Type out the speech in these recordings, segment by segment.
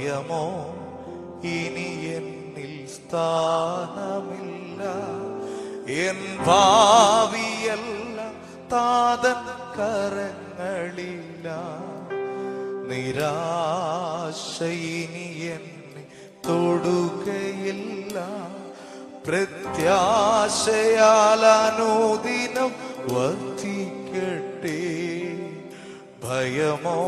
ഭയമോ ഇനി എന്നിൽ സ്ഥാനമില്ല. എൻ ഭാവിയല്ല താതൻ കരങ്ങളില്ല നിരാശ ഇനി എന്നെ തൊടുകയില്ല. പ്രത്യാശയാലനുദിനം വർദ്ധിക്കട്ടെ. ഭയമോ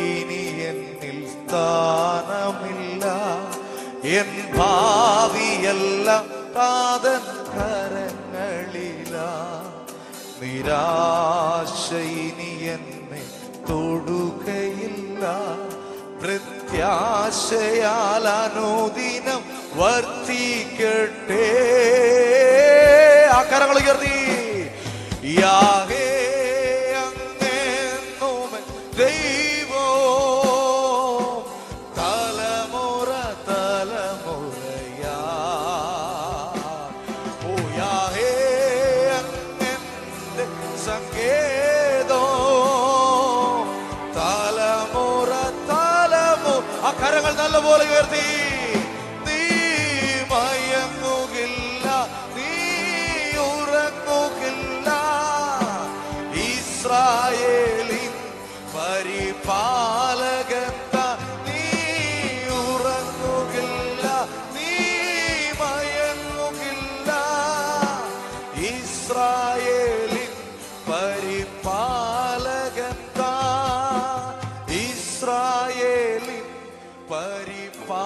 ഇനി എന്നിൽ സ്ഥാനമില്ല. എൻ ഭാവിയല്ല കാതൻ കരങ്ങളില. നിരാശ ഇനി എന്നെ തൊടുകയില്ല. പ്രത്യാശയാൽ അനുദിനം വർത്തിക്കട്ടെ. സങ്കേതോ? തലമുറ തലമു. ആ കരങ്ങൾ നല്ലപോലെ ഉയർത്തി. നീ മയങ്ങുകില്ല നീ ഉറങ്ങുകില്ല. ഇസ്രായേലിൻ പരിപാലകത്ത നീ ഉറങ്ങുകില്ല നീ മയങ്ങുകില്ല. ഇസ്രായേൽ വയലിൻ പരിപാ